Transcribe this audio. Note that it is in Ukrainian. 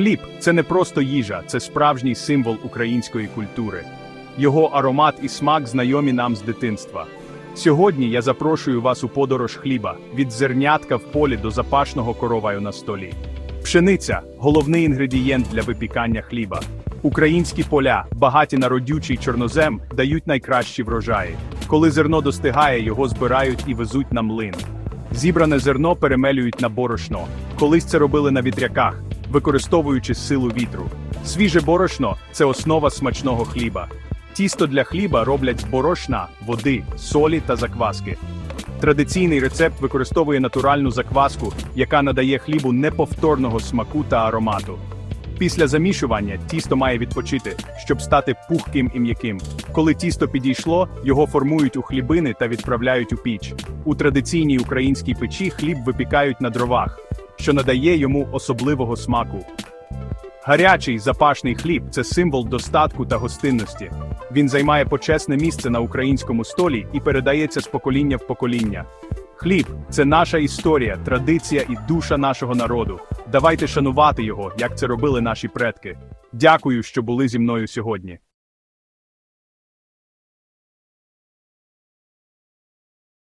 Хліб це не просто їжа, це справжній символ української культури. Його аромат і смак знайомі нам з дитинства. Сьогодні я запрошую вас у подорож хліба від зернятка в полі до запашного короваю на столі. Пшениця головний інгредієнт для випікання хліба. Українські поля, багаті на родючий чорнозем, дають найкращі врожаї. Коли зерно достигає, його збирають і везуть на млин. Зібране зерно перемелюють на борошно. Колись це робили на вітряках, використовуючи силу вітру. Свіже борошно це основа смачного хліба. Тісто для хліба роблять з борошна, води, солі та закваски. Традиційний рецепт використовує натуральну закваску, яка надає хлібу неповторного смаку та аромату. Після замішування тісто має відпочити, щоб стати пухким і м'яким. Коли тісто підійшло, його формують у хлібини та відправляють у піч. У традиційній українській печі хліб випікають на дровах, що надає йому особливого смаку. Гарячий запашний хліб це символ достатку та гостинності. Він займає почесне місце на українському столі і передається з покоління в покоління. Хліб це наша історія, традиція і душа нашого народу. Давайте шанувати його, як це робили наші предки. Дякую, що були зі мною сьогодні.